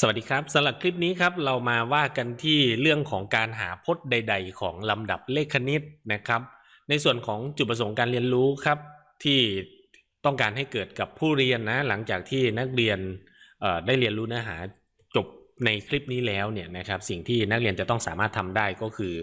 สวัสดีครับสำหรับคลิปนี้ครับเรามาว่ากันที่เรื่องของการหาพจน์ใด ๆ ของลำดับเลขคณิตนะครับ ในส่วนของจุดประสงค์การเรียนรู้ครับที่ต้องการให้เกิดกับผู้เรียนนะหลังจากที่นักเรียนได้เรียนรู้เนื้อหาจบในคลิปนี้แล้วเนี่ยนะครับสิ่งที่นักเรียนจะต้องสามารถทำได้ก็คือ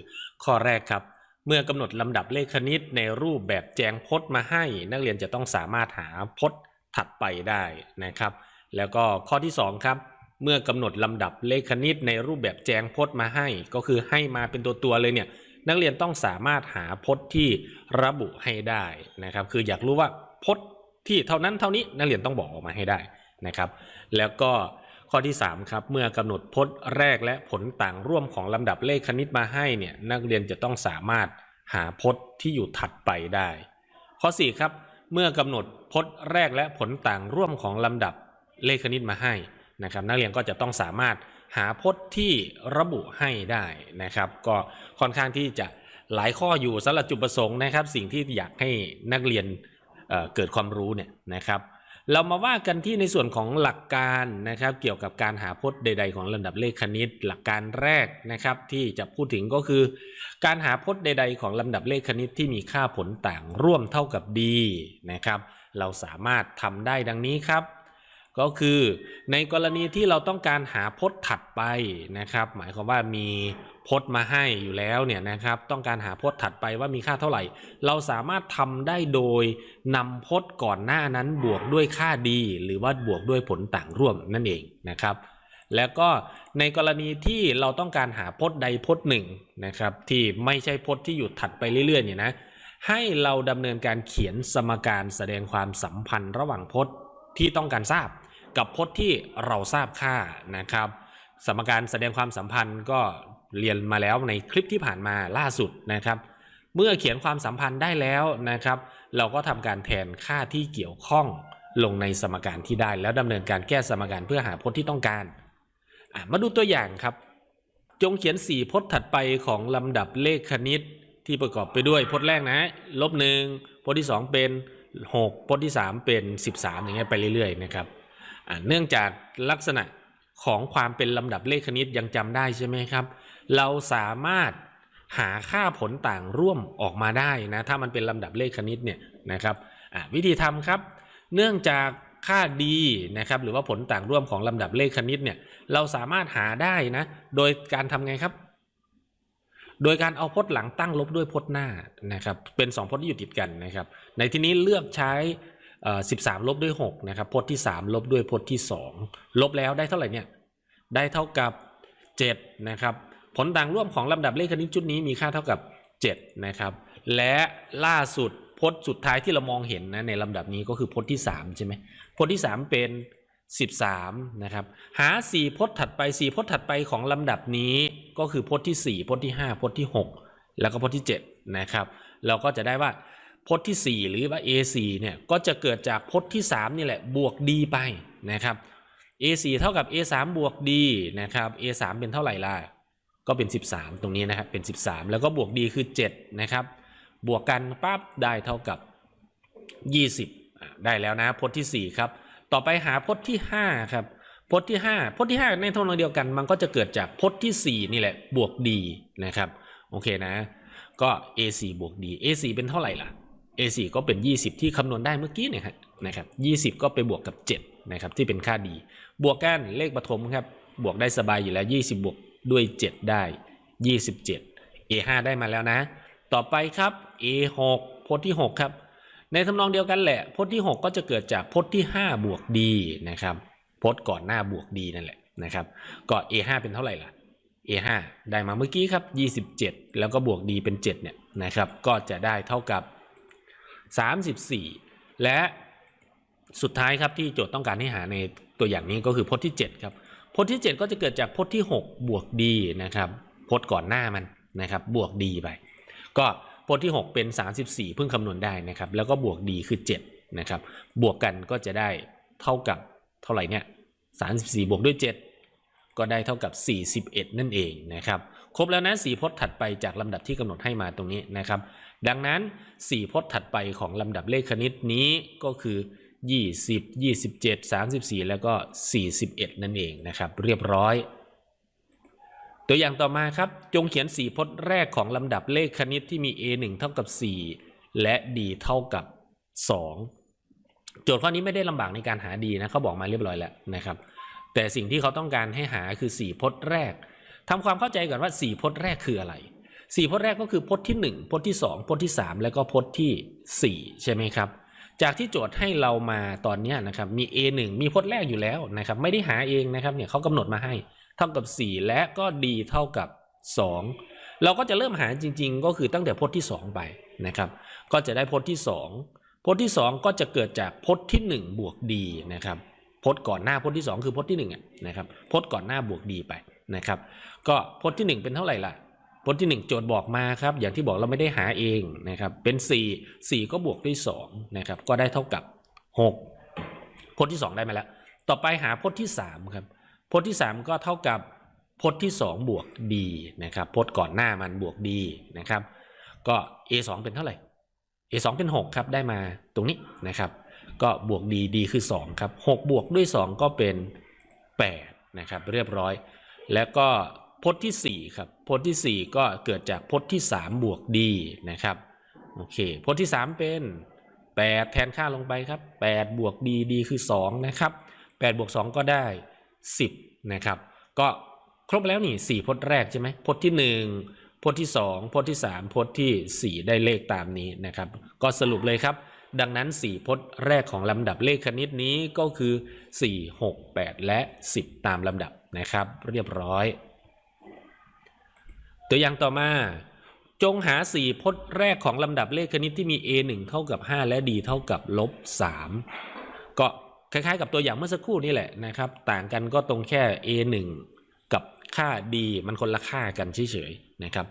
ข้อแรกครับ เมื่อกำหนดลำดับเลขคณิตในรูปแบบแจงพจน์มาให้ นักเรียนจะต้องสามารถหาพจน์ถัดไปได้นะครับ แล้วก็ข้อที่สองครับ เมื่อกำหนดลำดับเลขคณิตในรูปแบบแจงพจน์มาให้ ก็คือให้มาเป็นตัวตัวๆเลยเนี่ยนักเรียนต้องสามารถหาพจน์ที่ระบุให้ได้นะครับ คืออยากรู้ว่าพจน์ที่เท่านั้นเท่านี้นักเรียนต้องบอกออกมาให้ได้นะครับ แล้วก็ข้อที่3ครับเมื่อกำหนดพจน์แรกและผลต่างร่วมของลำดับเลขคณิตมาให้เนี่ยนักเรียนจะต้องสามารถหาพจน์ที่อยู่ถัดไปได้ ข้อ4ครับเมื่อกำหนดพจน์แรกและผลต่างร่วมของลำดับเลขคณิตมาให้ นะครับนักเรียนก็จะต้องสามารถหาพจน์ที่ระบุให้ได้นะครับ ก็ค่อนข้างที่จะหลายข้ออยู่สำหรับจุดประสงค์นะครับ สิ่งที่อยากให้นักเรียนเเกิดความรู้เนี่ยนะครับ เรามาว่ากันที่ในส่วนของหลักการนะครับ เกี่ยวกับการหาพจน์ใด ๆ ของลำดับเลขคณิต หลักการแรกนะครับที่จะพูดถึงก็คือ การหาพจน์ใด ๆ ของลำดับเลขคณิตที่มีค่าผลต่างร่วมเท่ากับ d นะครับ เราสามารถทำได้ดังนี้ครับ ก็คือในกรณีที่เราต้องการหาพจน์ถัดไปนะครับ หมายความว่ามีพจน์มาให้อยู่แล้วเนี่ยนะครับ ต้องการหาพจน์ถัดไปว่ามีค่าเท่าไหร่ เราสามารถทำได้โดยนำพจน์ก่อนหน้านั้นบวกด้วยค่าดี หรือว่าบวกด้วยผลต่างร่วมนั่นเองนะครับ แล้วก็ในกรณีที่เราต้องการหาพจน์ใดพจน์หนึ่งนะครับ ที่ไม่ใช่พจน์ที่อยู่ถัดไปเรื่อยๆเนี่ยนะให้เราดำเนินการเขียนสมการแสดงความสัมพันธ์ระหว่างพจน์ที่ต้องการทราบ กับพจน์ที่เราทราบค่านะครับ สมการแสดงความสัมพันธ์ก็เรียนมาแล้วในคลิปที่ผ่านมาล่าสุดนะครับ เมื่อเขียนความสัมพันธ์ได้แล้วนะครับ เราก็ทำการแทนค่าที่เกี่ยวข้องลงในสมการที่ได้ แล้วดำเนินการแก้สมการเพื่อหาพจน์ที่ต้องการ มาดูตัวอย่างครับ จงเขียน 4 พจน์ถัดไปของลำดับเลขคณิตที่ประกอบไปด้วยพจน์แรกนะลบหนึ่งพจน์ที่ 2 เป็น 6 พจน์ที่ 3 เป็น 13 อย่างเงี้ยไปเรื่อยๆนะครับ เนื่องจากลักษณะของความเป็นลำดับเลขคณิตยังจำได้ใช่ไหมครับ เราสามารถหาค่าผลต่างร่วมออกมาได้นะถ้ามันเป็นลำดับเลขคณิตเนี่ยนะครับวิธีทำครับ เนื่องจากค่าดีนะครับหรือว่าผลต่างร่วมของลำดับเลขคณิตเนี่ยเราสามารถหาได้นะโดยการทำไงครับ โดยการเอาพจน์หลังตั้งลบด้วยพจน์หน้านะครับเป็น 2พจน์ที่อยู่ติดกันนะครับ ในที่นี้เลือกใช้ 13 ลบด้วย 6 นะครับพจน์ที่ 3 ลบด้วยพจน์ที่ 2 ลบแล้วได้เท่าไหร่เนี่ย ได้เท่ากับ 7 นะครับ ผลต่างร่วมของลำดับเลขคณิตชุดนี้มีค่าเท่ากับ 7 นะครับ และล่าสุดพจน์สุดท้ายที่เรามองเห็นนะในลำดับนี้ก็คือพจน์ที่ 3 ใช่ไหมพจน์ที่ 3 เป็น 13 นะครับ หา 4 พจน์ถัดไป 4 พจน์ถัดไปของลำดับนี้ก็คือพจน์ที่ 4 พจน์ที่ 5 พจน์ที่ 6 แล้วก็พจน์ที่ 7 นะครับ เราก็จะได้ว่า พจน์ที่ 4 หรือว่า A4 เนี่ยก็จะเกิดจากพจน์ที่ 3 นี่แหละบวก D ไปนะครับ A4 เท่ากับ A3 บวก D นะครับ A3 เป็นเท่าไหร่ล่ะก็เป็น 13 ตรงนี้นะครับเป็น 13 แล้วก็บวก D คือ 7 นะครับ บวกกันปั๊บได้เท่ากับ 20 ได้แล้วนะพจน์ที่ 4 ครับ ต่อไปหาพจน์ที่ 5 ครับพจน์ที่ 5พจน์ที่ 5 ในทำนองเดียวกันมันก็จะเกิดจากพจน์ที่ 4 นี่แหละบวก D นะครับโอเคนะ ก็ A4 บวก D A4 เป็นเท่าไหร่ล่ะ A4 ก็เป็น 20 ที่คำนวณได้เมื่อกี้เนี่ยครับนะครับ20 ก็ไปบวกกับ 7 นะครับ ที่เป็นค่า D บวกกันเลขปฐมครับ บวกได้สบายอยู่แล้ว 20 บวกด้วย 7 ได้ 27 A5 ได้มาแล้วนะ ต่อไปครับ A6 พจน์ที่ 6 ครับ ในทำนองเดียวกันแหละ พจน์ที่ 6 ก็จะเกิดจากพจน์ที่ 5 บวก D นะครับ พจน์ก่อนหน้าบวก D นั่นแหละนะครับก็ A5 เป็นเท่าไหร่ล่ะ A5 ได้มาเมื่อกี้ครับ 27 แล้วก็บวก D เป็น 7 เนี่ยนะครับ ก็จะได้เท่ากับ 34 และสุดท้ายครับที่โจทย์ต้องการให้หาในตัวอย่างนี้ก็คือพจน์ที่ 7 ครับพจน์ที่ 7 ก็จะเกิดจากพจน์ที่ 6 บวก D นะครับพจน์ก่อนหน้ามันนะครับบวก D ไป ก็พจน์ที่ 6 เป็น 34 เพิ่งคำนวณได้นะครับ แล้วก็บวก D คือ7นะครับบวกกันก็จะได้เท่ากับเท่าไหร่เนี่ย34 บวกด้วย 7 ก็ได้เท่ากับ 41 นั่นเองนะครับครบแล้วนะ4พจน์ถัดไปจากลำดับที่กำหนดให้มาตรงนี้นะครับ ดังนั้น 4 พจน์ถัดไปของลำดับเลขคณิตนี้ก็คือ 20 27 34 แล้วก็ 41 นั่นเองนะครับ เรียบร้อย ตัวอย่างต่อมาครับ จงเขียน 4 พจน์แรกของลำดับเลขคณิตที่มี a 1 เท่ากับ 4 และ d เท่ากับ 2 โจทย์ข้อนี้ไม่ได้ลำบากในการหา d นะเขาบอกมาเรียบร้อยแล้วนะครับ แต่สิ่งที่เขาต้องการให้หาคือ 4 พจน์แรกทำความเข้าใจก่อนว่า 4 พจน์แรกคืออะไร 4พจน์แรกก็คือพจน์ที่1พจน์ที่2พจน์ที่3แล้วก็พจน์ที่4ใช่ไหมครับ จากที่โจทย์ให้เรามาตอนนี้นะครับมี a 1มีพจน์แรกอยู่แล้วนะครับไม่ได้หาเองนะครับเนี่ยเขากำหนดมาให้เท่ากับ 4 และก็ d เท่ากับ 2 เราก็จะเริ่มหาจริง ๆ ก็คือตั้งแต่พจน์ที่ 2 ไปนะครับ ก็จะได้พจน์ที่ 2 พจน์ที่ 2 ก็จะเกิดจากพจน์ที่ 1 บวก d นะครับพจน์ก่อนหน้าพจน์ที่ 2 คือพจน์ที่1อะนะครับพจน์ก่อนหน้าบวก d ไปนะครับ ก็พจน์ที่ 1 เป็นเท่าไหร่ล่ะ พจน์ที่ 1 โจทย์บอกมาครับ อย่างที่บอกเราไม่ได้หาเองนะครับ เป็น 4 4 ก็บวกด้วย2นะครับ ก็ได้เท่ากับ 6 พจน์ที่ 2 ได้มาแล้ว ต่อไปหาพจน์ที่ 3 ครับ พจน์ที่ 3 ก็เท่ากับพจน์ที่ 2 บวก d นะครับ พจน์ก่อนหน้ามันบวก d นะครับ ก็ a 2เป็นเท่าไหร่ a 2เป็น 6 ครับ ได้มาตรงนี้นะครับ ก็บวก d d คือ 2 ครับ 6 บวกด้วย 2 ก็เป็น 8 นะครับ เรียบร้อย แล้วก็ พจน์ที่ 4 ครับพจน์ที่ 4 ก็เกิดจากพจน์ที่ 3 บวก d นะครับโอเคพจน์ที่ 3 เป็น 8 แทนค่าลงไปครับ 8 บวก d d คือ 2 นะครับ 8 บวก 2 ก็ได้ 10 นะครับ ก็ครบแล้วนี่4พจน์แรกใช่ไหมพจน์ที่ 1พจน์ที่ 2พจน์ที่ 3พจน์ที่ 4 ได้เลขตามนี้นะครับ ก็สรุปเลยครับดังนั้น 4 พจน์แรกของลำดับเลขคณิตนี้ก็คือ 4 6 8 และ 10 ตามลำดับนะครับ เรียบร้อย ตัวอย่างต่อมา จงหา4พจน์แรกของลำดับเลขคณิตที่มี a 1 เท่ากับ 5 และ d เท่ากับลบ3ก็คล้ายๆ กับตัวอย่างเมื่อสักครู่นี่แหละนะครับ ต่างกันก็ตรงแค่ a 1 กับค่า d มันคนละค่ากันเฉยๆนะครับ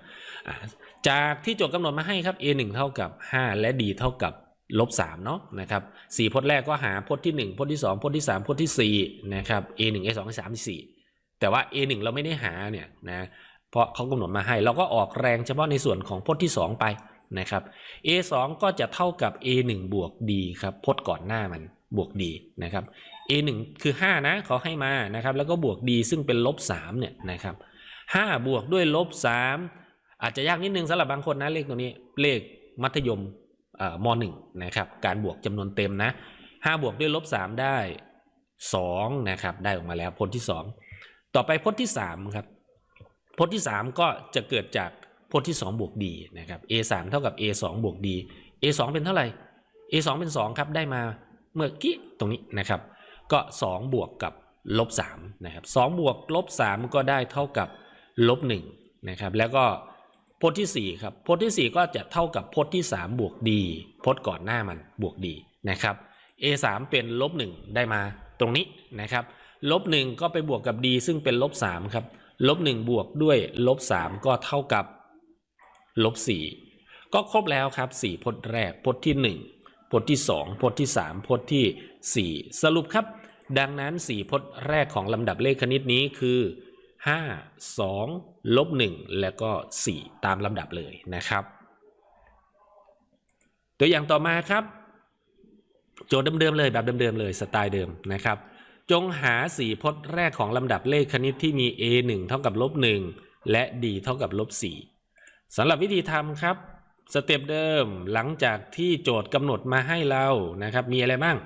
จากที่โจทย์กำหนดมาให้ครับ a 1 เท่ากับ 5 และ d เท่ากับลบ3เนาะนะครับ4พจน์แรกก็หาพจน์ที่ 1พจน์ที่ 2พจน์ที่ 3พจน์ที่4นะครับ a 1 a 2 a 3 a 4แต่ว่า a 1เราไม่ได้หาเนี่ยนะ เพราะเขากำหนดมาให้ เราก็ออกแรงเฉพาะในส่วนของพจน์ที่ 2 ไปนะครับ a 2ก็จะเท่ากับ a 1บวก d ครับพจน์ก่อนหน้ามันบวก d นะครับ a 1คือ 5 นะเขาให้มานะครับแล้วก็บวก d ซึ่งเป็นลบ3เนี่ยนะครับ5บวกด้วยลบ3อาจจะยากนิดนึงสำหรับบางคนนะเลขตัวนี้เลขมัธยมเอ่อม .1 นะครับการบวกจำนวนเต็มนะ5บวกด้วยลบ3ได้2นะครับได้ออกมาแล้วพจน์ที่ 2 ต่อไปพจน์ที่3ครับ พจน์ที่ 3 ก็จะเกิดจากพจน์ที่ 2 บวก d นะครับ a 3เท่ากับ a 2บวก d a 2เป็นเท่าไหร่ a 2เป็น 2 ครับ ได้มาเมื่อกี้ตรงนี้นะครับ ก็ 2 บวกกับลบ3นะครับ2บวกลบ3ก็ได้เท่ากับลบ1นะครับ แล้วก็พจน์ที่ 4 ครับ พจน์ที่ 4 ก็จะเท่ากับพจน์ที่ 3 บวก d พจน์ก่อนหน้ามันบวก d นะครับ a 3เป็นลบ1ได้มาตรงนี้นะครับ ลบ1ก็ไปบวกกับ d ซึ่งเป็นลบ3ครับ ลบ1บวกด้วยลบ3ก็เท่ากับลบ4ก็ครบแล้วครับ 4พจน์แรกพจน์ที่ 1พจน์ที่ 2พจน์ที่ 3พจน์ที่ 4 สรุปครับ ดังนั้น 4พจน์แรกของลำดับเลขคณิตนี้คือ 5 2ลบ1แล้วก็ 4 ตามลำดับเลยนะครับ ตัวอย่างต่อมาครับ โจทย์เดิมๆเลยแบบเดิมๆเลยสไตล์เดิมนะครับ จงหา4พจน์แรกของลำดับเลขคณิตที่มี a 1 เท่ากับลบ1และ d เท่ากับลบ4สำหรับวิธีทำครับ สเต็ปเดิมหลังจากที่โจทย์กำหนดมาให้เรานะครับมีอะไรบ้าง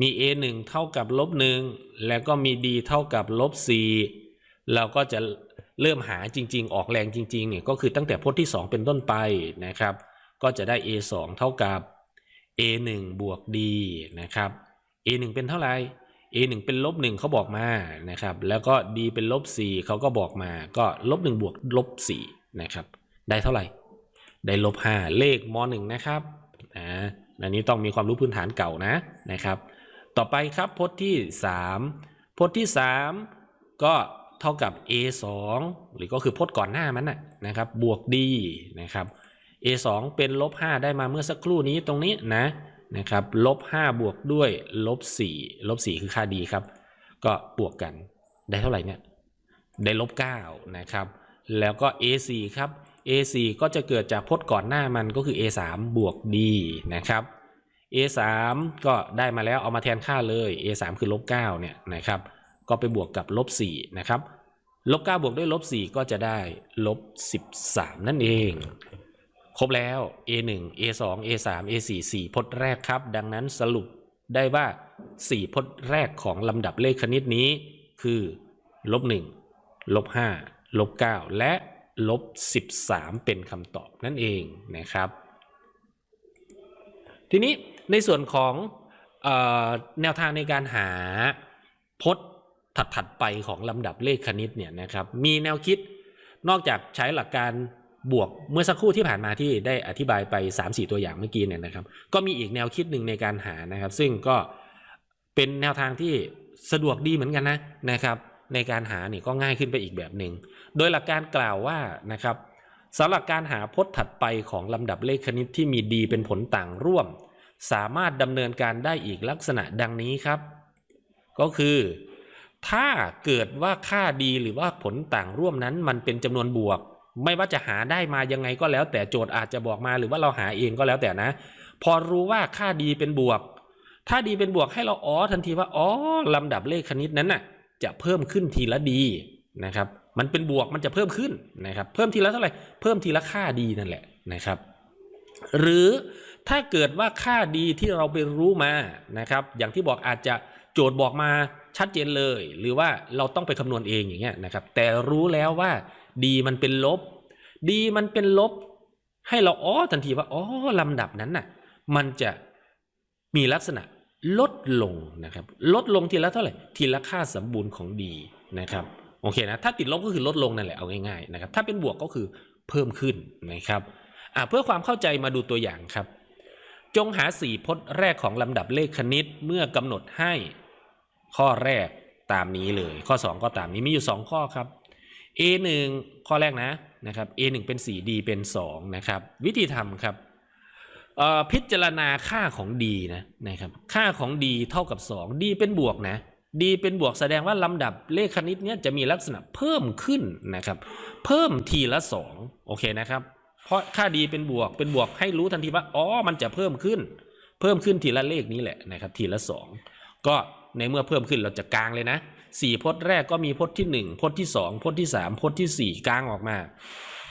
มี a 1เท่ากับลบ1แล้วก็มี d เท่ากับลบ4เราก็จะเริ่มหาจริง ๆ ออกแรงจริงๆเนี่ยก็คือตั้งแต่พจน์ที่ 2 เป็นต้นไปนะครับ ก็จะได้ a 2เท่ากับ a 1บวก d นะครับ a 1เป็นเท่าไหร่ a 1เป็นลบ1เขาบอกมานะครับ แล้วก็ d เป็นลบ4เขาก็บอกมา ก็ลบ1บวกลบ4นะครับ ได้เท่าไหร่ ได้ลบ5เลขม .1 นะครับอ่าอันนี้ต้องมีความรู้พื้นฐานเก่านะนะครับ ต่อไปครับพจน์ที่ 3 พจน์ที่ 3 ก็เท่ากับ a 2หรือก็คือพจน์ก่อนหน้ามันนะนะครับ บวก d นะครับ a 2เป็นลบ5ได้มาเมื่อสักครู่นี้ตรงนี้นะ นะครับลบ5บวกด้วยลบ4ลบ4คือค่า d ครับ ก็บวกกันได้เท่าไหร่เนี่ยได้ลบ9นะครับแล้วก็ a 4ครับ a 4ก็จะเกิดจากพจน์ก่อนหน้ามันก็คือ a 3 บวก d นะครับ a 3 ก็ได้มาแล้วเอามาแทนค่าเลย a 3 คือลบ9เนี่ยนะครับก็ไปบวกกับลบ4นะครับลบ9บวกด้วยลบ4ก็จะได้ลบ13 นั่นเอง ครบแล้ว a 1 a 2 a 3 a 4 4พจน์แรกครับ ดังนั้นสรุปได้ว่า 4 พจน์แรกของลำดับเลขคณิตนี้คือลบ1ลบ5ลบ9และลบ13 เป็นคำตอบนั่นเองนะครับ ทีนี้ในส่วนของออแนวทางในการหาพจน์ถัดๆไปของลำดับเลขคณิตเนี่ยนะครับ มีแนวคิดนอกจากใช้หลักการ บวกเมื่อสักครู่ที่ผ่านมาที่ได้อธิบายไป 3-4 ตัวอย่างเมื่อกี้เนี่ยนะครับ ก็มีอีกแนวคิดหนึ่งในการหานะครับ ซึ่งก็เป็นแนวทางที่สะดวกดีเหมือนกันนะนะครับในการหานี่ก็ง่ายขึ้นไปอีกแบบหนึ่ง โดยหลักการกล่าวว่านะครับสำหรับการหาพจน์ถัดไปของลำดับเลขคณิตที่มีดีเป็นผลต่างร่วม สามารถดำเนินการได้อีกลักษณะดังนี้ครับ ก็คือ ถ้าเกิดว่าค่าดีหรือว่าผลต่างร่วมนั้นมันเป็นจำนวนบวก ไม่ว่าจะหาได้มายังไงก็แล้ว แต่โจทย์อาจจะบอกมาหรือว่าเราหาเองก็แล้วแต่นะ พอรู้ว่าค่าดีเป็นบวก ถ้าดีเป็นบวกให้เราอ๋อทันทีว่าอ๋อลำดับเลขคณิตนั้นน่ะ จะเพิ่มขึ้นทีละดีนะครับ มันเป็นบวกมันจะเพิ่มขึ้นนะครับ เพิ่มทีละเท่าไหร่เพิ่มทีละค่าดีนั่นแหละนะครับ หรือถ้าเกิดว่าค่าดีที่เราไปรู้มานะครับ อย่างที่บอกอาจจะโจทย์บอกมาชัดเจนเลย หรือว่าเราต้องไปคำนวณเองอย่างเงี้ยนะครับ แต่รู้แล้วว่า ดีมันเป็นลบ ดีมันเป็นลบ ให้เราอ๋อทันทีว่าอ๋อลำดับนั้นน่ะ มันจะมีลักษณะลดลงนะครับ ลดลงทีละเท่าไหร่ทีละค่าสมบูรณ์ของดีนะครับโอเคนะถ้าติดลบก็คือลดลงนั่นแหละเอาง่ายๆนะครับถ้าเป็นบวกก็คือเพิ่มขึ้นนะครับเพื่อความเข้าใจมาดูตัวอย่างครับ จงหาสี่พจน์แรกของลำดับเลขคณิตเมื่อกำหนดให้ข้อแรกตามนี้เลย ข้อ 2 ก็ตามนี้มีอยู่ 2 ข้อครับ a 1 ข้อแรกนะนะครับ a 1 เป็น 4 d เป็น 2 นะครับ วิธีทำครับพิจารณาค่าของ d นะนะครับค่าของ d เท่ากับ 2 d เป็นบวกนะ d เป็นบวกแสดงว่าลำดับเลขคณิตเนี้ยจะมีลักษณะเพิ่มขึ้นนะครับ เพิ่มทีละ 2 โอเคนะครับ เพราะค่าดีเป็นบวกเป็นบวกให้รู้ทันทีว่าอ๋อมันจะเพิ่มขึ้น เพิ่มขึ้นทีละเลขนี้แหละนะครับ ทีละสองก็ในเมื่อเพิ่มขึ้นเราจะกลางเลยนะ สี่พจน์แรกก็มีพจน์ที่หนึ่งพจน์ที่สองพจน์ที่สามพจน์ที่สี่กลางออกมา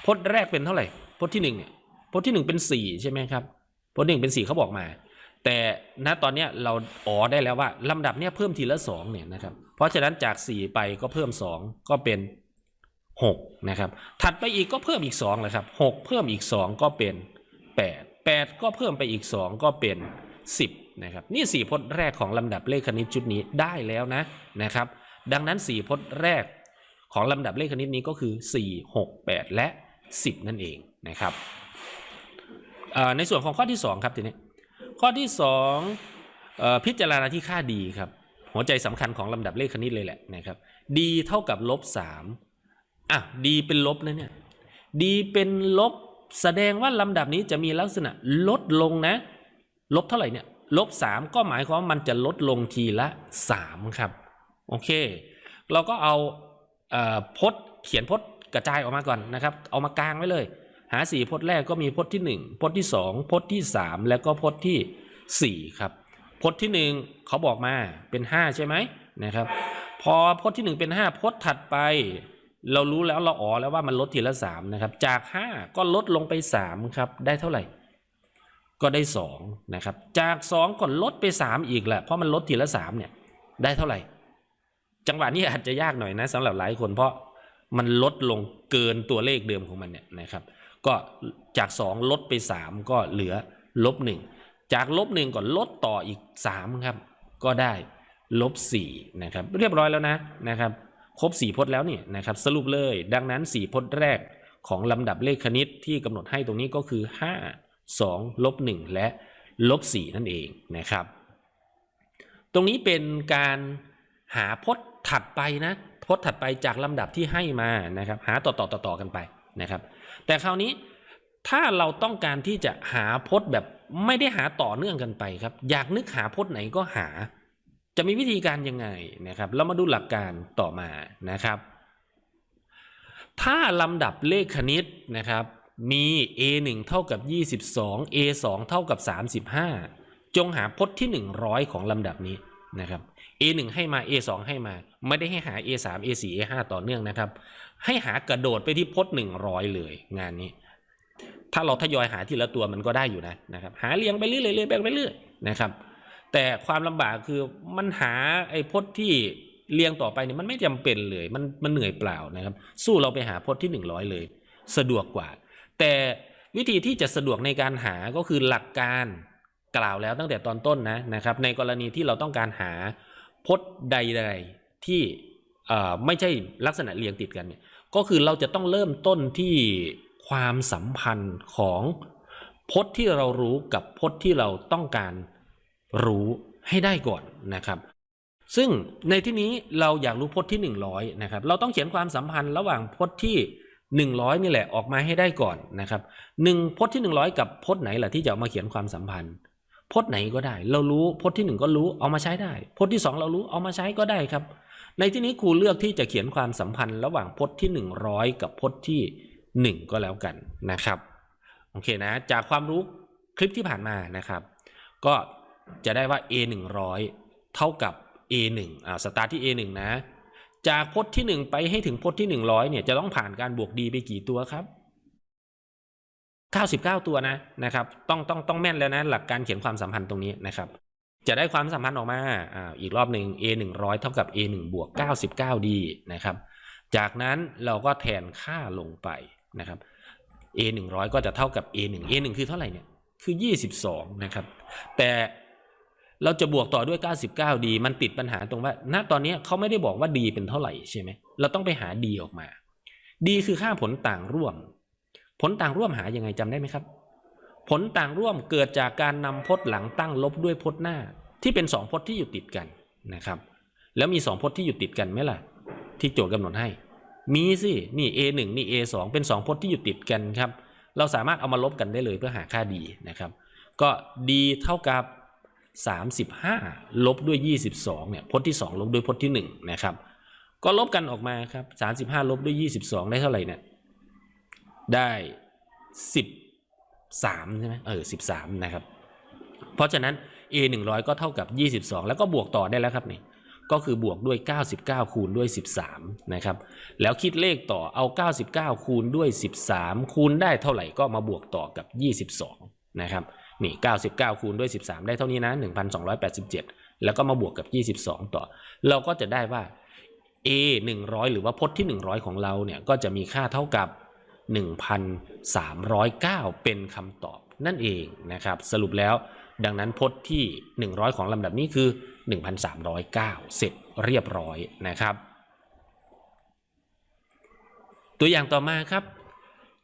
พจน์แรกเป็นเท่าไหร่พจน์ที่หนึ่งเนี่ยพจน์ที่หนึ่งเป็นสี่ใช่ไหมครับพจน์หนึ่งเป็นสี่เขาบอกมา แต่ณตอนนี้เราอ๋อได้แล้วว่าลำดับเนี้ยเพิ่มทีละสองเนี่ยนะครับเพราะฉะนั้นจากสี่ไปก็เพิ่มสองก็เป็น6นะครับถัดไปอีกก็เพิ่มอีก2เลยครับ6เพิ่มอีก2ก็เป็น8 8ก็เพิ่มไปอีก2ก็เป็น10นะครับนี่4พจน์แรกของลำดับเลขคณิตชุดนี้ได้แล้วนะนะครับ ดังนั้น 4 พจน์แรกของลำดับเลขคณิตนี้ก็คือ 4 6 8 และ 10 นั่นเองนะครับในส่วนของข้อที่ 2 ครับทีนี้ข้อที่2อพิจารณาที่ค่าดีครับ หัวใจสำคัญของลำดับเลขคณิตเลยแหละนะครับดีเท่ากับลบ3อะดีเป็นลบนะเนี่ยดีเป็นลบแสดงว่าลำดับนี้จะมีลักษณะลดลงนะ ลบเท่าไหร่เนี่ยลบสามก็หมายความว่ามันจะลดลงทีละสามครับ โอเค เราก็เอาเอ่อพจน์เขียนพจน์กระจายออกมาก่อนนะครับ เอามากลางไว้เลย หาสี่พจน์แรกก็มีพจน์ที่หนึ่งพจน์ที่สองพจน์ที่สามแล้วก็พจน์ที่สี่ครับพจน์ที่หนึ่งเขาบอกมาเป็นห้าใช่ไหมนะครับ พอพจน์ที่หนึ่งเป็นห้าพจน์ถัดไป เรารู้แล้วเราอ๋อแล้วว่ามันลดทีละสามนะครับ จากห้าก็ลดลงไปสามครับ ได้เท่าไหร่ ก็ได้สองนะครับ จากสองก็ลดไปสามอีกแหละเพราะมันลดทีละสามเนี่ยได้เท่าไหร่ จังหวะนี้อาจจะยากหน่อยนะสำหรับหลายคนเพราะมันลดลงเกินตัวเลขเดิมของมันเนี่ยนะครับ ก็จากสองลดไปสามก็เหลือลบหนึ่งจากลบหนึ่งก็ลดต่ออีกสามครับ ก็ได้ลบสี่นะครับ เรียบร้อยแล้วนะนะครับ ครบ 4 พจน์แล้วนี่นะครับ สรุปเลย ดังนั้น 4 พจน์แรกของลำดับเลขคณิตที่กำหนดให้ตรงนี้ก็คือ 5 2 ลบ 1 และลบ 4 นั่นเองนะครับ ตรงนี้เป็นการหาพจน์ ถัดไปนะพจน์ถัดไปจากลำดับที่ให้มานะครับ หาต่อต่อต่อต่อกันไปนะครับ แต่คราวนี้ถ้าเราต้องการที่จะหาพจน์แบบไม่ได้หาต่อเนื่องกันไปครับ อยากนึกหาพจน์ไหนก็หา จะมีวิธีการยังไงนะครับ เรามาดูหลักการต่อมานะครับ ถ้าลำดับเลขคณิตนะครับมี a 1เท่ากับ 22 a 2เท่ากับ 35 จงหาพจน์ที่ 100 ของลำดับนี้ นะครับ A1 ให้มา A2 ให้มา ไม่ได้ให้หา A3 A4 A5 ต่อเนื่องนะครับ ให้หากระโดดไปที่พจน์100 เลยงานนี้ ถ้าเราทยอยหาทีละตัวมันก็ได้อยู่นะนะครับ หาเรียงไปเรื่อยๆเรื่อยไปเรื่อยนะครับ แต่ความลำบากคือมันหาไอ้พจน์ที่เรียงต่อไปเนี่ยมันไม่จำเป็นเลย มันมันเหนื่อยเปล่านะครับ สู้เราไปหาพจน์ที่ 100 เลย สะดวกกว่า แต่วิธีที่จะสะดวกในการหาก็คือหลักการ กล่าวแล้วตั้งแต่ตอนต้นนะนะครับในกรณีที่เราต้องการหาพจน์ใดๆที่ไม่ใช่ลักษณะเรียงติดกันเนี่ยก็คือเราจะต้องเริ่มต้นที่ความสัมพันธ์ของพจน์ที่เรารู้กับพจน์ที่เราต้องการรู้ให้ได้ก่อนนะครับ ซึ่งในที่นี้เราอยากรู้พจน์ที่ 100นะครับเราต้องเขียนความสัมพันธ์ระหว่างพจน์ที่ 100 นี่แหละออกมาให้ได้ก่อนนะครับหนึ่งพจน์ที่ 100 กับพจน์ไหนล่ะที่จะเอามาเขียนความสัมพันธ์ พจน์ไหนก็ได้ เรารู้พจน์ที่ 1 ก็รู้เอามาใช้ได้ พจน์ที่ 2 เรารู้เอามาใช้ก็ได้ครับ ในที่นี้ครูเลือกที่จะเขียนความสัมพันธ์ระหว่างพจน์ที่ 100 กับพจน์ที่ 1 ก็แล้วกันนะครับโอเคนะจากความรู้คลิปที่ผ่านมานะครับ ก็จะได้ว่า a 100 เท่ากับ a 1อ่าสตาร์ทที่ a 1นะจากพจน์ที่ 1 ไปให้ถึงพจน์ที่ 100เนี่ยจะต้องผ่านการบวกดีไปกี่ตัวครับ 99 ตัวนะนะครับต้องต้องต้องแม่นแล้วนะหลักการเขียนความสัมพันธ์ตรงนี้นะครับจะได้ความสัมพันธ์ออกมาอ่าอีกรอบหนึ่ง a 100 เท่ากับ a 1บวก99ดีนะครับจากนั้นเราก็แทนค่าลงไปนะครับ a 100 ก็จะเท่ากับ a 1 a 1คือเท่าไหร่เนี่ยคือ 22 นะครับ แต่เราจะบวกต่อด้วย 99ดีมันติดปัญหาตรงว่า ณ ตอนนี้เขาไม่ได้บอกว่าดีเป็นเท่าไหร่ใช่ไหม เราต้องไปหาดีออกมาดีคือค่าผลต่างร่วม ผลต่างร่วมหายังไงจำได้ไหมครับ ผลต่างร่วมเกิดจากการนำพจน์หลังตั้งลบด้วยพจน์หน้า ที่เป็นสองพจน์ที่อยู่ติดกันนะครับ แล้วมีสองพจน์ที่อยู่ติดกันไหมล่ะ ที่โจทย์กำหนดให้ มีสินี่ a 1นี่ a 2เป็นสองพจน์ที่อยู่ติดกันครับ เราสามารถเอามาลบกันได้เลยเพื่อหาค่าดีนะครับ ก็ดีเท่ากับ35 ลบด้วย 22เนี่ยพจน์ที่ 2 ลบด้วยพจน์ที่1นะครับก็ลบกันออกมาครับ35 ลบด้วย 22 ได้เท่าไหร่เนี่ย ได้13ใช่ไหมเออ13นะครับ เพราะฉะนั้น a 100ก็เท่ากับ22แล้วก็บวกต่อได้แล้วครับนี่ก็คือบวกด้วย 99 คูณด้วย 13 นะครับ แล้วคิดเลขต่อเอา 99 คูณด้วย 13 คูณได้เท่าไหร่ก็มาบวกต่อกับ 22 นะครับ นี่ 99 คูณด้วย 13 ได้เท่านี้นะ 1,287 แล้วก็มาบวกกับ 22 ต่อ เราก็จะได้ว่า a 100 หรือว่าพจน์ที่ 100 ของเราเนี่ยก็จะมีค่าเท่ากับ 1,309 เป็นคำตอบนั่นเองนะครับสรุปแล้วดังนั้นพจน์ที่ 100 ของลำดับนี้คือ 1,309 เสร็จเรียบร้อยนะครับ ตัวอย่างต่อมาครับ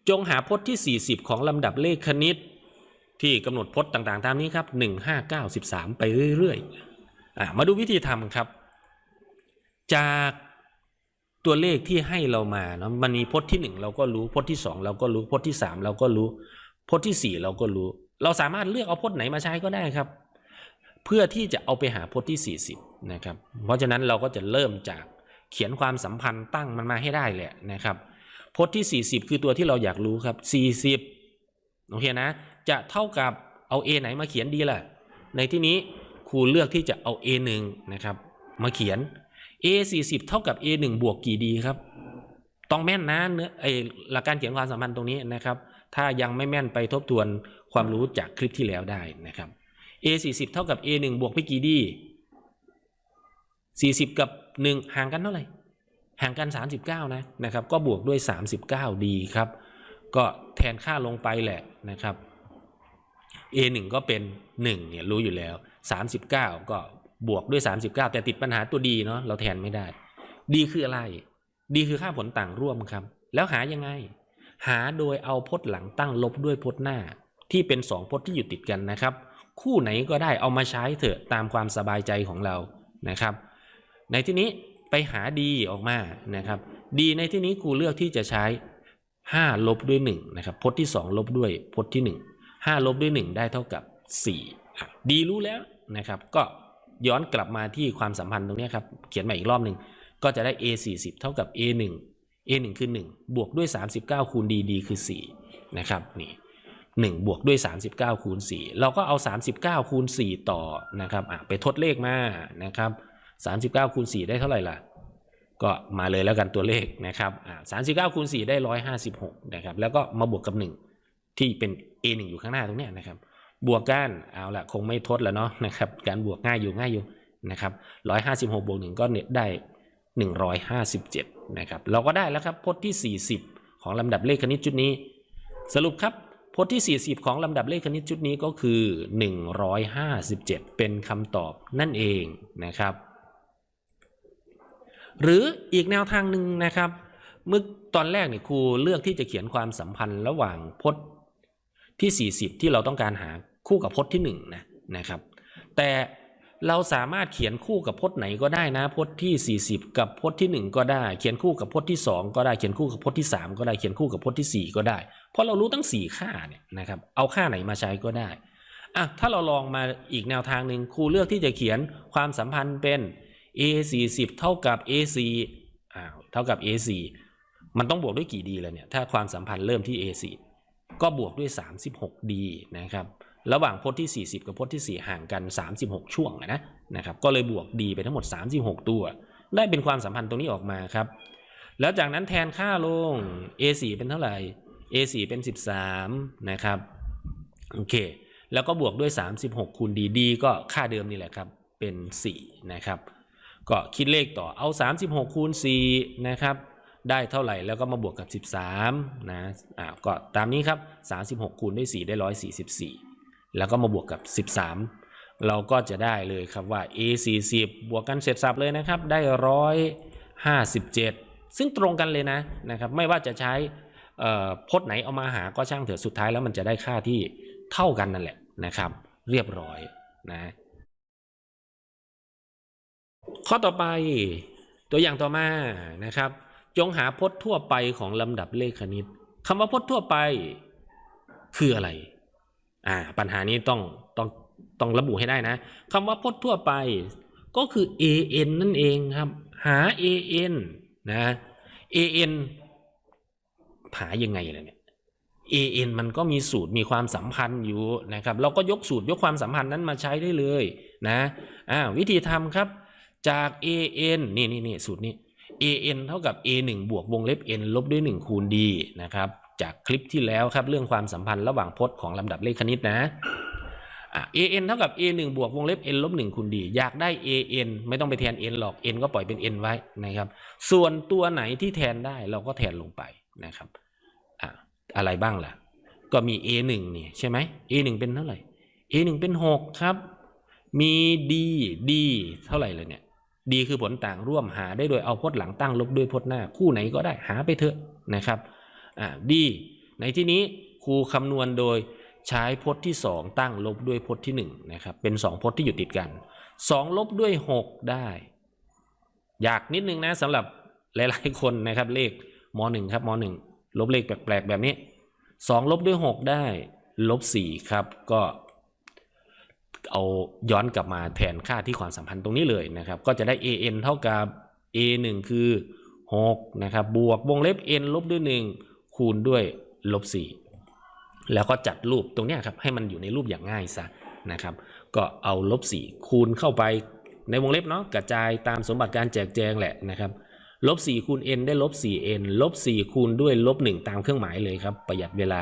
จงหาพจน์ที่ 40 ของลำดับเลขคณิต ที่กำหนดพจน์ต่างๆ ตามนี้ครับ 1 5 9 13 ไปเรื่อยๆอมาดูวิธีทำครับ จาก ตัวเลขที่ให้เรามาเนาะมันมีพจน์ที่ 1 เราก็รู้พจน์ที่ 2 เราก็รู้พจน์ที่ 3 เราก็รู้พจน์ที่ 4 เราก็รู้ เราสามารถเลือกเอาพจน์ไหนมาใช้ก็ได้ครับ เพื่อที่จะเอาไปหาพจน์ที่ 40นะครับเพราะฉะนั้นเราก็จะเริ่มจากเขียนความสัมพันธ์ตั้งมันมาให้ได้แหละนะครับพจน์ที่ 40 คือตัวที่เราอยากรู้ครับ 40โอเคนะจะเท่ากับเอา a ไหนมาเขียนดีล่ะในที่นี้ครูเลือกที่จะเอา a 1นะครับมาเขียน a 40เท่ากับ a 1บวกกี่ดีครับ ต้องแม่นนะเนื้อไอหลักการเขียนความสัมพันธ์ตรงนี้นะครับ ถ้ายังไม่แม่นไปทบทวนความรู้จากคลิปที่แล้วได้นะครับ a 40เท่ากับ a 1บวกไปกี่ดี40 กับ 1 ห่างกันเท่าไหร่ห่างกัน 39 นะนะครับ ก็บวกด้วย 39 ดีครับ ก็แทนค่าลงไปแหละนะครับ a 1ก็เป็น 1 เนี่ยรู้อยู่แล้ว 39 ก็ บวกด้วย 39 แต่ติดปัญหาตัวดีเนาะเราแทนไม่ได้ ดีคืออะไร ดีคือค่าผลต่างร่วมครับ แล้วหายังไง หาโดยเอาพจน์หลังตั้งลบด้วยพจน์หน้า ที่เป็น2พจน์ที่อยู่ติดกันนะครับ คู่ไหนก็ได้เอามาใช้เถอะตามความสบายใจของเรานะครับ ในที่นี้ไปหาดีออกมานะครับ ดีในที่นี้ครูเลือกที่จะใช้ 5 ลบด้วย1นะครับพจน์ที่ 2 ลบด้วยพจน์ที่ 1 5 ลบด้วย 1 ได้เท่ากับ4อ่ดีรู้แล้วนะครับ ก็ ย้อนกลับมาที่ความสัมพันธ์ตรงนี้ครับ เขียนใหม่อีกรอบหนึ่งก็จะได้ a 40เท่ากับ a 1 a 1คือ 1 บวกด้วย 39 คูณ d d คือ 4 นะครับนี่1บวกด้วย 39 คูณ 4 เราก็เอา 39 คูณ 4 ต่อนะครับอะไปทดเลขมานะครับ 39 คูณ 4 ได้เท่าไหร่ล่ะ ก็มาเลยแล้วกันตัวเลขนะครับ39 คูณ 4 ได้ 156 นะครับ แล้วก็มาบวกกับ 1 ที่เป็น A1 อยู่ข้างหน้าตรงนี้นะครับ บวกกันเอาละคงไม่ทดแล้วเนาะนะครับการบวกง่ายอยู่ง่ายอยู่นะครับ156 บวก 1 ก็เน็ตได้ 157นะครับเราก็ได้แล้วครับพจน์ที่ 40 ของลำดับเลขคณิตชุดนี้ สรุปครับพจน์ที่ 40 ของลำดับเลขคณิตชุดนี้ก็คือ 157 เป็นคำตอบนั่นเองนะครับ หรืออีกแนวทางหนึ่งนะครับ เมื่อตอนแรกเนี่ยครูเลือกที่จะเขียนความสัมพันธ์ระหว่างพจน์ที่ 40 ที่เราต้องการหา คู่กับพจน์ที่1นนะนะครับ แต่เราสามารถเขียนคู่กับพจน์ไหนก็ได้นะพจน์ที่ 40 กับพจน์ที่ 1 ก็ได้ เขียนคู่กับพจน์ที่ 2 ก็ได้เขียนคู่กับพจน์ที่ 3 ก็ได้เขียนคู่กับพจน์ที่ 4 ก็ได้ เพราะเรารู้ตั้ง 4 ค่าเนี่ยนะครับเอาค่าไหนมาใช้ก็ได้อะถ้าเราลองมาอีกแนวทางหนึ่งครูเลือกที่จะเขียนความสัมพันธ์เป็น a 4 0เท่ากับ a 4อ้าวเท่ากับ a 4มันต้องบวกด้วยกี่ดีเลยเนี่ยถ้าความสัมพันธ์เริ่มที่ a 4ก็บวกด้วย 36ดีนะครับ ระหว่างพจน์ที่ 40 กับพจน์ที่ 4 ห่างกัน 36 ช่วงนะนะครับก็เลยบวกดีไปทั้งหมด 36 ตัว ได้เป็นความสัมพันธ์ตรงนี้ออกมาครับ แล้วจากนั้นแทนค่าลง a 4 เป็นเท่าไหร่ a 4 เป็น 13 นะครับโอเคแล้วก็บวกด้วย 36 คูณดีดีก็ค่าเดิมนี่แหละครับ เป็น 4 นะครับ ก็คิดเลขต่อเอา 36 คูณ 4 นะครับ ได้เท่าไหร่แล้วก็มาบวกกับ 13 นะอ่าก็ตามนี้ครับ 36 คูณด้วย 4 ได้ 144 แล้วก็มาบวกกับ 13 เราก็จะได้เลยครับว่า a 40บวกกันเสร็จสับเลยนะครับ ได้ 157 ซึ่งตรงกันเลยนะนะครับ ไม่ว่าจะใช้พจน์ไหนเอามาหาก็ช่างเถอะสุดท้ายแล้วมันจะได้ค่าที่เท่ากันนั่นแหละนะครับ เรียบร้อยนะ ข้อต่อไปตัวอย่างต่อมานะครับ จงหาพจน์ทั่วไปของลำดับเลขคณิตคำว่าพจน์ทั่วไปคืออะไร อ่าปัญหานี้ต้องต้องต้องระบุให้ได้นะคำว่าพจน์ทั่วไปก็คือ an นั่นเองครับ หา an นะ an หายังไงล่ะเนี่ย an มันก็มีสูตรมีความสัมพันธ์อยู่นะครับ เราก็ยกสูตรยกความสัมพันธ์นั้นมาใช้ได้เลยนะอ่าวิธีทำครับจาก an นี่นี่นี่สูตรนี้ an เท่ากับ a 1บวกวงเล็บ n ลบด้วย 1 คูณ d นะครับ จากคลิปที่แล้วครับเรื่องความสัมพันธ์ระหว่างพจน์ของลำดับเลขคณิตนะอะ an เท่ากับ a 1บวกวงเล็บ n ลบ1คูณ d อยากได้ an ไม่ต้องไปแทน n หรอก n ก็ปล่อยเป็น n ไว้นะครับ ส่วนตัวไหนที่แทนได้เราก็แทนลงไปนะครับอะอะไรบ้างล่ะ ก็มี a 1นี่ใช่ไหม a 1เป็นเท่าไหร่ a 1เป็น 6 ครับ มี d d เท่าไหร่เลยเนี่ย d คือผลต่างร่วมหาได้โดยเอาพจน์หลังตั้งลบด้วยพจน์หน้าคู่ไหนก็ได้หาไปเถอะนะครับ อ่า d ในที่นี้ครูคำนวณโดยใช้พจน์ที่ 2 ตั้งลบด้วยพจน์ที่1นะครับเป็น 2 พจน์ที่อยู่ติดกัน 2 ลบด้วย 6 ได้ อยากนิดนึงนะสำหรับหลาย ๆ คนนะครับเลขม .1 ครับม .1 ลบเลขแปลก ๆ แบบนี้ 2 ลบด้วย 6 ได้ ลบ 4 ครับก็เอาย้อนกลับมาแทนค่าที่ความสัมพันธ์ตรงนี้เลยนะครับ ก็จะได้ an เท่ากับ a 1คือ6นะครับบวกวงเล็บ n ลบด้วย 1 คูณด้วยลบ4แล้วก็จัดรูปตรงนี้ครับให้มันอยู่ในรูปอย่างง่ายซะนะครับ ก็เอาลบ4คูณเข้าไปในวงเล็บเนาะกระจายตามสมบัติการแจกแจงแหละนะครับลบ4คูณ n ได้ลบ 4n ลบ 4 คูณด้วยลบ 1 ตามเครื่องหมายเลยครับ ประหยัดเวลา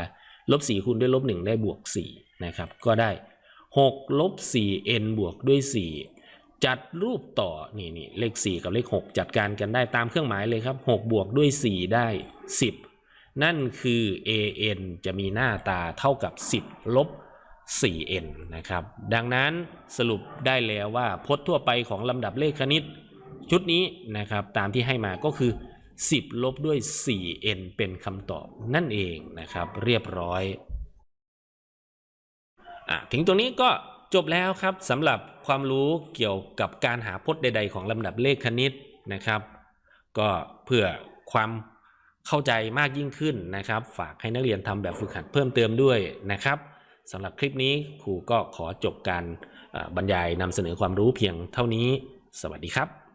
ลบ 4 คูณด้วยลบ 1 ได้บวก 4 นะครับ ก็ได้ 6 ลบ 4n บวกด้วย 4 จัดรูปต่อ นี่นี่เลข 4 กับเลข 6 จัดการกันได้ตามเครื่องหมายเลยครับ 6 บวกด้วย 4 ได้ 10 นั่นคือ an จะมีหน้าตาเท่ากับ 10 ลบ 4n นะครับ ดังนั้นสรุปได้แล้วว่าพจน์ทั่วไปของลำดับเลขคณิต ชุดนี้นะครับตามที่ให้มาก็คือ 10 ลบด้วย 4n เป็นคำตอบนั่นเองนะครับ เรียบร้อยอถึงตรงนี้ก็จบแล้วครับสำหรับความรู้เกี่ยวกับการหาพจน์ใด ๆ ของลำดับเลขคณิตนะครับ ก็เพื่อความ เข้าใจมากยิ่งขึ้นนะครับ ฝากให้นักเรียนทำแบบฝึกหัดเพิ่มเติมด้วยนะครับสำหรับคลิปนี้ครูก็ขอจบการบรรยายนำเสนอความรู้เพียงเท่านี้ สวัสดีครับ